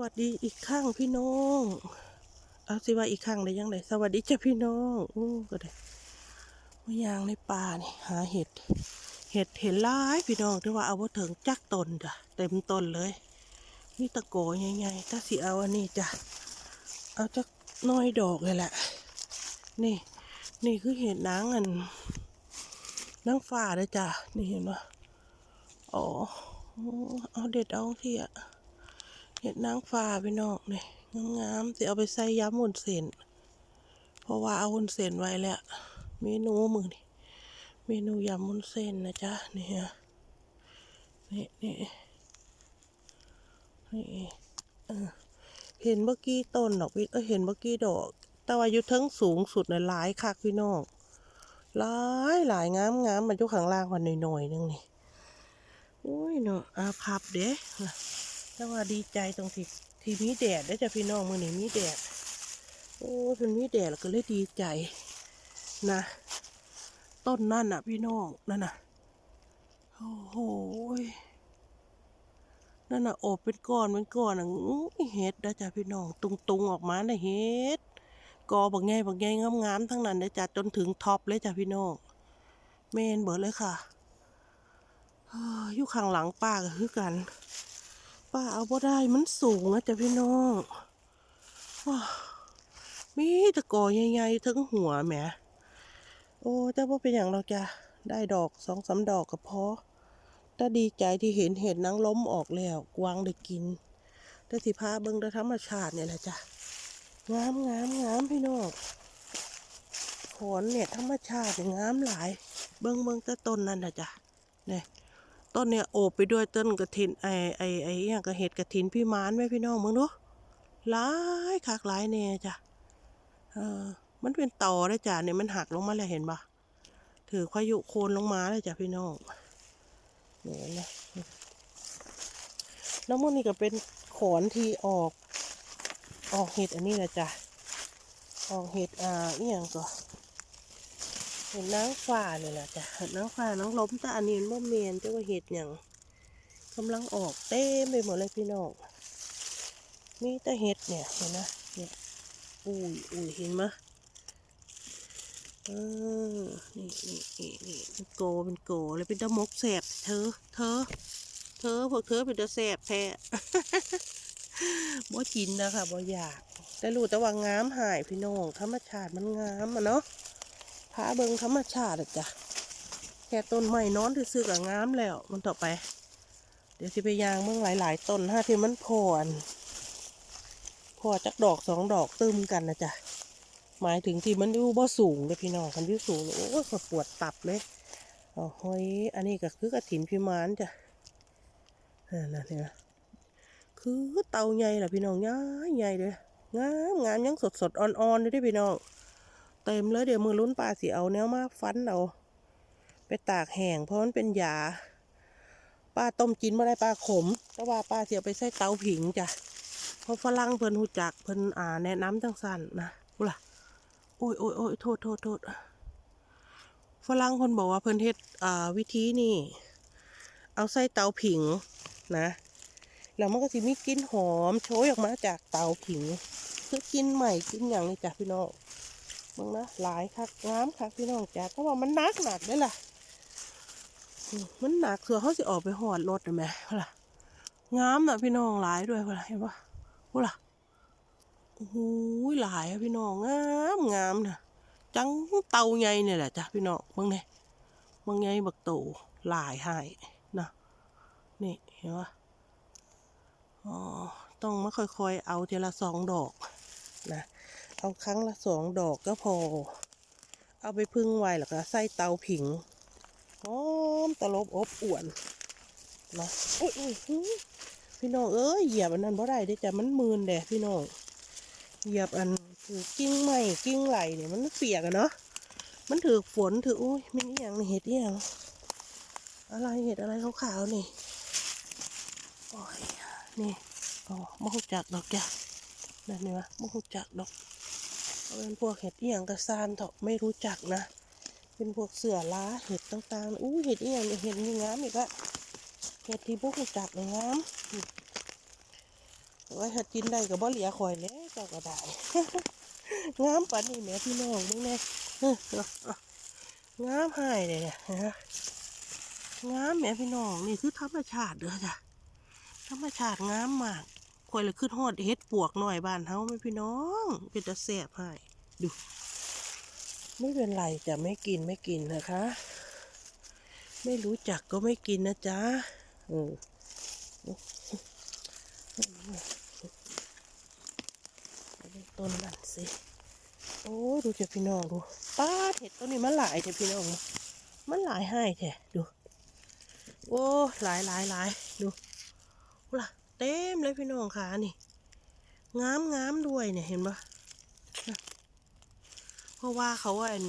วัสดีอีกครั้งพี่น้อง เอาสิว่าอีกครั้งได้ยังไงสวัสดีจ้ะพี่น้องอู้ก็ได้มายางในป่านี่หาเห็ด เห็ดเห็นหลายพี่น้องที่ว่าเอาว่าถึงจักตนจ้ะเต็มตนเลยมีตะโกใหญ่ๆถ้าสิเอาอันนี้จ้ะเอาจักน้อยดอกเลยแหละ นี่ นี่คือเห็ดนางอันนางฟ้าเลยจ้ะนี่เห็นปะอ๋อเอาเด็ดเอาที่อะ เห็ดนางฟ้าพี่น้องนี่งามๆสิเอาไปใส่ยำวุ้นเส้นเพราะว่าเอาวุ้นเส้นไว้แล้วเมนูมือนี่เมนูยำวุ้นเส้นนะจ๊ะนี่ฮะนี่นี่นี่เออเห็นเมื่อกี้ต้นดอกวิเออเห็นเมื่อกี้ดอก แต่ว่าอยู่เทั้งสูงสุดนหลายคักพี่น้องหลายหลายงามงามมันอยู่ข้างล่างวันหน่อยๆนึงนี่โอ้ยเนาะอาพับเด้ แต่ว่าดีใจตรงที่ที่มีแดดได้จ้ะพี่น้องมื่อนี้มีแดด โอ้เป็นมีแดดแล้วก็เลยดีใจนะ ต้นนั่นน่ะ พี่น้องนั่นน่ะโอ้โหนั่นน่ะโอบเป็นก้อนเป็นก้อนอะเห็ดนะจ้ะพี่น้องตุงๆออกมาน่ะเห็ดกอบางไงบางไงงามๆทั้งนั้นเลยจ้ะจนถึงท็อปเลยจ้ะพี่น้องเมนเบิดเลยค่ะยอยู่ข้างหลังป้าก็คือกัน ป้าเอาบ่ได้มันสูงนะจ๊ะพี่น้องว้ามีตะกอใหญ่ๆทั้งหัวแหมโอ้แต่ว่าเป็นอย่างเราจะได้ดอกสองสามดอกก็พอแต่ดีใจที่เห็นเห็ดนางล้มออกแล้ว กวางได้กินแต่สิพาเบิ่งต่ธรรมชาติเนี่ยแหละจ้ะงามงามงามพี่น้องขอนเนี่ยธรรมชาติงามหลาย เบิ่งเบิ่งต่ต้นนั่นนะจ้ะเนี่ย ต้นเนี่ยโอบไปด้วยต้นกระถินไอไอไออย่างกระเห็ดกระถินพี่มานไหมพี่น้องมึงดูหลายคักหลายแน่จ้ะเออมันเป็นตอได้จ้ะเนี่ยมันหักลงมาแล้วเห็นปะถือพายุโคนลงมาเลยจ้ะพี่น้องเนี่ยนะแล้วมันนี่ก็เป็นขอนที่ออก ออกเห็ดอันนี้แหละจ้ะออกเห็ดอ่าอหย่างก็ เห็นนางฟ้าเนี่ยแหละจ้ะนางฟ้านางล้มแต่อันนี้มันบ่เมนแต่ว่าเห็ดอย่างกำลังออกเต็มไปหมดเลยพี่น้องมีแต่เห็ดเนี่ยเห็นนะเนี่ยอุ้ยอุ้ยเห็นไหมยเออนี่นี่นี่นี่เป็นโกเป็นโกเลยเป็นตะมกแสบเธอ เธอ เธอพวกเธอเป็นตะแสบแท้บ่กินนะคะบ่อยาก แต่รู้แต่ว่างามหายพี่น้องธรรมชาติมันงามอะเนาะ พาเบิงธรรมชาติจ้ะแค่ต้นไม้นอนที่ซื้อกับงามแล้ว มันต่อไป เดี๋ยวสิไปยางเมืองหลายๆต้นห้าที่มันพอนพอจักดอกสองดอกตึมกันนะจ๊ะหมายถึงที่มันอยู่บ่สูงเลยพี่น้องคันอยู่สูงโอ้ยปวดตับเลยโอ้โหยอันนี้ก็คือกระถินพิมานจ้ะนั่นนะเนี่ยคือเตาใหญ่ล่ะพี่น้องใหญ่ใหญ่เลยงามงามยังสดสดอ่อนๆเลยด้อพี่น้อง เต็มเลยเดี๋ยวมือลุ้นปลาสิเอาแนวมาฟันเอาไปตากแห้งเพราะมันเป็นยาป้าต้มกินเมื่อไรปลาขม แต่ว่าป้าเสียไปใส่เตาผิงจ้ะเพราะฝรั่งเพิ่นหูจักเพิ่นอ่าแนะนำจังสันนะกูล่ะโอ้ยโอ้ยโอ้ยโทษโทษโทษฝรั่งเพิ่นบอกว่าเพิ่นเฮ็ดอ่าวิธีนี่ เอาใส่เตาผิงนะแล้วมันก็สิมีกลิ่นหอมโชยออกมาจากเตาผิง คือกินใหม่กินอย่างนี้จ้ะพี่น้อง มึงนะหลายคักงามคักพี่น้องจ้าก็ว่ามันหนักหนักได้ล่ะ มันหนักเสือเขาสิออกไปหอดรถได้ไหมเ่าล่ะงามนะพี่น้องหลายด้วยเ่าล่ะเห็นปะพูล่ะโอ้โหหลายอะพี่น้องงามงามนะจังเตาใหญ่เนี่ยแหละจ้ะพี่น้องมึงเนี่ยมึงไงบักโตหลายหายนะนี่เห็นปะอ๋อต้องมาค่อยๆเอาทีละสองดอกนะ เอาครั้งละสองดอกก็พอ เอาไปพึ่งไว้แล้วก็ใส่เตาผิงหอมตลบอบอวนนะอุ้ยอุ้ยพี่น้องเอ้ยเหยียบอันนั้นบ่ได้ด้จ้ะมันมืนแดดพี่น้องเหยียบอันถือกิ้งไม้กิ้งไหลเนี่ยมันเปียกอะเนาะมันถือฝนถืออุ้ยมันอหย่างเห็ดอหย่างอะไรเห็ดอะไรขาวๆนี่โอ้ยนี่อ๋อมองจักดอกจ้ะนั่นนี่วะไม่รู้จักดอก เป็นพวกเห็ดเอียงกระซานเถอะไม่รู้จักนะ เป็นพวกเสือล้าเห็ดต่างๆอู้เห็ดเอียงเห็ดนี่งามอีกละเห็ดที่พวกรู้จักเลยงามอืมไว้หัดกินได้กับบ่เหลียข่อยแล้วเจ้าก็ได้งามปานนี้แหม่พี่น้องมึงแน่เออเอาเอางามให้เลยเนี่ยฮะงามแหม่พี่น้องนี่คือธรรมชาติเด้อจ้ะธรรมชาติงามมาก ข่อยเลยขึ้นฮอดเฮ็ดปวกหน่อยบ้านเฮาไหมพี่น้อง เป็นตะแสบให้ดู ไม่เป็นไรจะไม่กินไม่กินนะคะ ไม่รู้จักก็ไม่กินนะจ๊ะเออต้นนั่นสิโอ้ดูเจ้าพี่น้องดูป้าเห็ดต้นนี้มันหลายเจ้าพี่น้อง มันหลายให้แท้ดู โอ้หลายหลายหลายดูล่ะ เต็มเลยพี่น้องขานี่งามงามด้วยเนี่ยเห็นปะเพราะว่าเขาอัน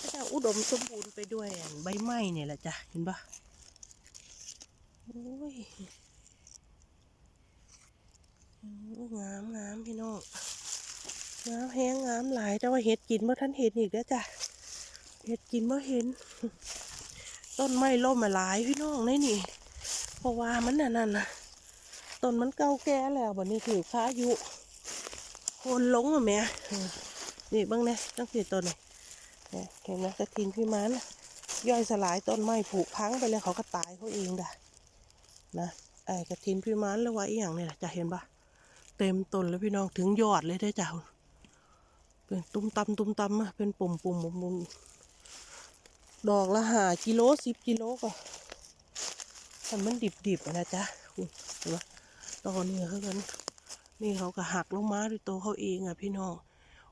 ก็จะอุดมสมบูรณ์ไปด้วยอันใบไม้เนี่ยแหละจ้ะเห็นปะโอ้ยงามงามพี่น้องงามแห้งงามหลายแต่ว่าเห็ดกินเมื่อท่านเห็นอีกแล้วจ้ะเห็ดกินเมื่อเห็น ต้นไม้ล่มมาหลายพี่น้องในนี่เพราะว่ามันน่ะนั่นนะ ต้นมันเก่าแก่แล้วบัดนี้ถือพายุโคนหลงอะแม่นี่บ้างนี่ยตั้งสี่ต้นนี่เห็นไหมกระทินพี่มันย่อยสลายต้นไม้ผุพังไปเลยเขาก็ตายเขาเองด่ะนะไอ้กระทินพี่มันหรือว่าอีหยังเนี่ยจะเห็นปะเต็มต้นแล้วพี่น้องถึงยอดเลยได้จ้าเป็นตุ้มตำตุ้มตำอะเป็นปุ่มปุ่มปุ่มปุ่มดอกละหากิโลสิบกิโลก็มันมันดิบดิบๆนะจ๊ะคุณเห็นปะ ตอนนี้เขากันนี่เขาก็หักลงมาด้วยตัวเขาเองอะพี่น้อง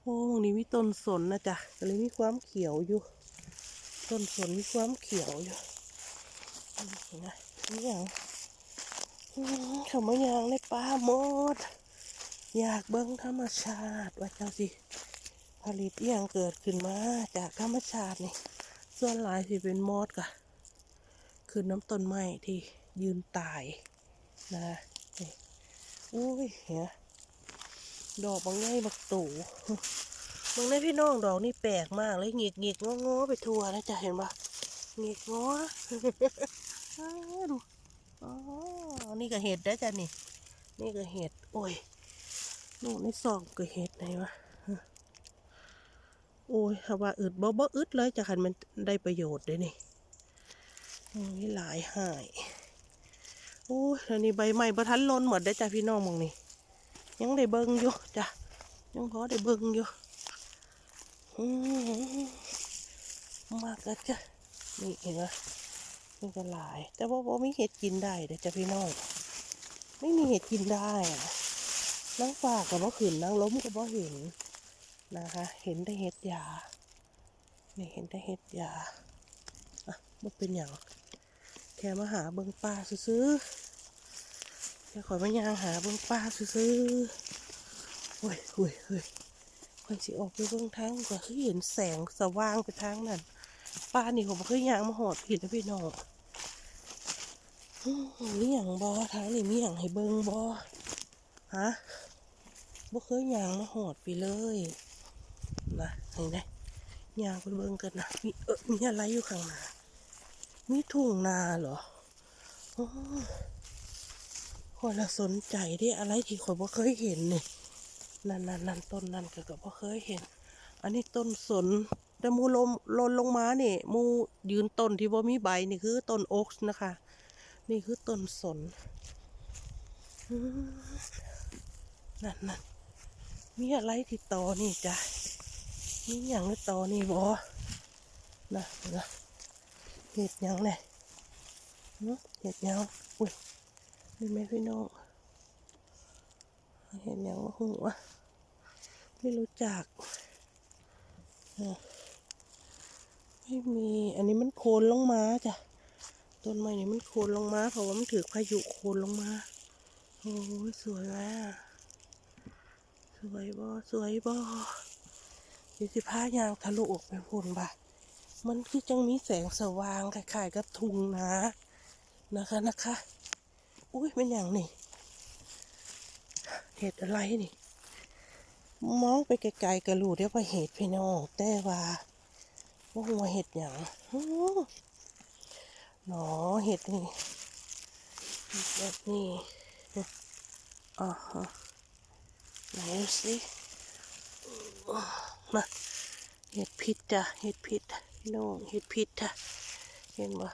โอ้ตรงนี้มีต้นสนนะจ๊ะก็เลยมีความเขียวอยู่ ต้นสนมีความเขียวอยู่นะนี่อย่างเขามายางในป่าหมด อยากเบิ่งธรรมชาติว่าเจังสิผลิตอย่างเกิดขึ้นมาจากธรรมชาตินี่ส่วนหลายสิเป็นมอดกะคือน้ำต้นไม้ที่ยืนตายนะ อุ้ยเหียดอกบางไงบักตู่บางในพี่น้องดอกนี่แปลกมากเลยหงิกหงิกงองอไปทั่วนะจ๊ะเห็นปะหงิกงออ้าวดูอ๋อนี่ก็เห็ดได้จ้ะนี่ นี่ก็เห็ด โอ้ยนู่นในซองก็เห็ดไหนวะโอ้ยถ้าว่าอึดบ่บ่อึดเลยจะคันมันได้ประโยชน์เลยนี่โอ้ยหลายหาย โอ้ยแล้วนี่ใบใหม่บ่ทันล้นหมดได้จ้ะพี่น้องมองนี่ยังได้เบิ่งอยู่จ้ะยังพอได้เบิ่งอยู่อมากแล้วจ้ะนี่เห็นไหมมันก็หลาย แต่ว่าบ่มีเห็ดกินได้เด้จ้ะพี่น้องไม่มีเห็ดกินได้อะนั่งฝากกับว่าขืนนั่งล้มก็บ่เห็นนะคะ เห็นแต่เห็ดยานี่เห็นแต่เห็ดยาอะบ่เป็นอย่าง ค่มาหาเบิงปลาซื้อๆแค่ขอยมายางหาเบิงปลาซื้อๆโอ้ยโอ้ยเฮ้ยคอยสิออกไปเบิงทางก็คือเห็นแสงสว่างไปทางนั้นปลานี่ผมเคยยางมาหอดผิดแล้วพี่น้องอื้อมีอย่างบอทางนี่มีอย่างให้เบิงบอฮะบ่เคยยางมาหอดไปเลยนะเห็นไหมยางไปเบิงกันนะมีเออมีอะไรอยู่ข้างหน้า มีทุ่งนาเหรออ๋อคนละสนใจที่อะไรที่คนบ่เคยเห็นนี่นั่นนั่นนั่นต้นนั่นก็ก็บ่เคยเห็น อันนี้ต้นสนแต่มูลมลนลงมาเนี่ยมูยืนต้นที่ว่ามีใบนี่คือต้นโอ๊กนะคะ นี่คือต้นสนนั่นนั่นมีอะไรที่ต่อนี่จ้ะมีอย่างที่ต่อนี่บอนะนะ เห็ดยังเนี่ยหึเห็ดยังอุ้ยนี่ไหมพี่น้อง เห็ดยังวะหัวไม่รู้จัก ไม่มี อันนี้มันโคนลงมาจ้ะ ต้นไม้นี่มันโคนลงมา เพราะว่ามันถือพายุโคนลงมา โอ้ยสวยแม่สวยบ่สวยบ่เดี๋ยวสิพายางทะลุออกไปพุ่นบ่ะ มันคือจังมีแสงสว่างคล้ายๆกับทุ่งนานะคะนะคะ อุ้ยเป็นอย่างนี่เห็ดอะไรนี่ มองไปไกลๆก็รู้ได้ว่าเห็ดพี่น้องแต่ว่าว่าหัวเห็ดอย่างหนอเห็ดนี่แบบนี้อ่าฮะไหนสิมาเห็ดพิษจ้ะเห็ดพิษ พี่น้องเห็ดพิษจ้ะเห็นบ่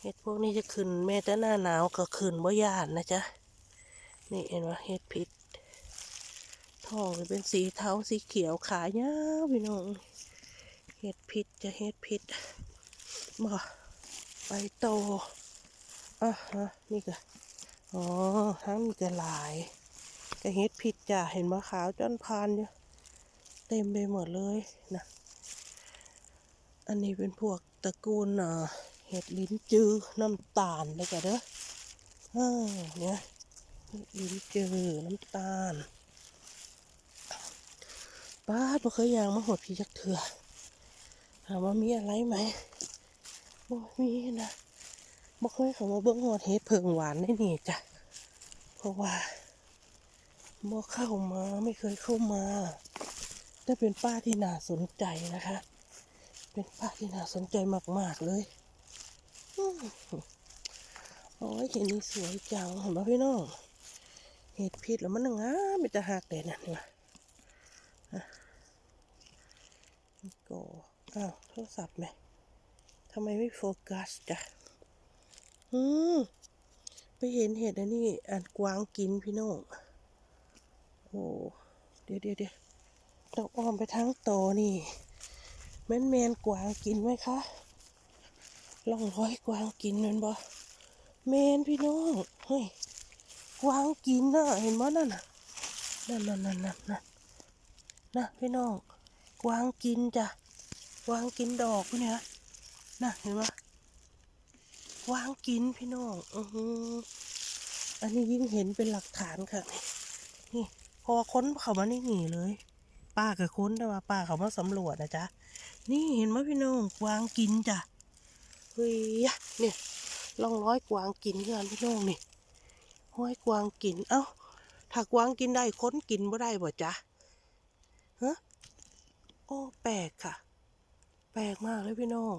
เห็ดพวกนี้จะขึ้นแม้แต่หน้าหนาวก็ขึ้นบ่ยานนะจ๊ะนี่เห็นบ่เห็ดพิษทองจะเป็นสีเทาสีเขียวขายาวพี่น้องเห็ดพิษจะเห็ดพิษบ่ไปโตอะฮะนี่ก็อ๋อทั้งมีกระหลายกระเฮ็ดผิดจ้ะเห็นมะขาวจนพานอยู่เต็มไปหมดเลยนะ อันนี้เป็นพวกตระกูลเห็ดลิ้นจือน้ำตาลเลยกันเด้อเนี่ยลิ้นจือน้ำตาลป้าบ่เคยยางมาหดพี่จักเถื่อถามว่ามีอะไรไหมบ่มีนะบ่เคยเขามาเบิ่งหอดเห็ดเพิงหวานได้นี่จ้ะเพราะว่าบ่เข้ามาไม่เคยเข้ามา แต่เป็นป้าที่น่าสนใจนะคะ เป็นป้าที่น่าสนใจมาก ๆ เลย โอ้ยเห็นนี่สวยจังเห็นไหมพี่น้อง เห็ดพิษแล้วมันงามไม่จะหักเลยนะเนี่ยอะนี่ก็อ้าวโทรศัพท์ไหมทำไมไม่โฟกัสจ้ะอืมไปเห็นเห็ดอันนี้อันกวางกินพี่น้อง โอ้ เดี๋ยวเดี๋ยวเดี๋ยวต้องอ้อมไปทั้งโตนี่ แมนแมนกวางกินไหมคะลองร้อยกวางกินมันบ่แมนพี่น้องเฮ้ยกวางกินน่ะเห็นบ่นั่นน่ะนั่นนั่นนั่นนั่นนั่นนะพี่น้องกวางกินจ้ะกวางกินดอกพวกเนี้ยนะเห็นปะวางกินพี่น้องอือหืออันนี้ยิ่งเห็นเป็นหลักฐานค่ะนี่พอค้นเขามานี่หนีเลย ป้ากับค้นแต่ว่าป้าเขามาสำรวจนะจ๊ะ นี่เห็นไหมพี่น้องกวางกินจ้ะเฮ้ยเนี่ยลองร้อยกวางกินกันพี่น้องนี่ห้อยกวางกิน เอ้า ถ้ากวางกินได้ค้นกินบ่ได้บ่จ๊ะฮะโอ้แปลกค่ะ แปลกมากเลยพี่น้อง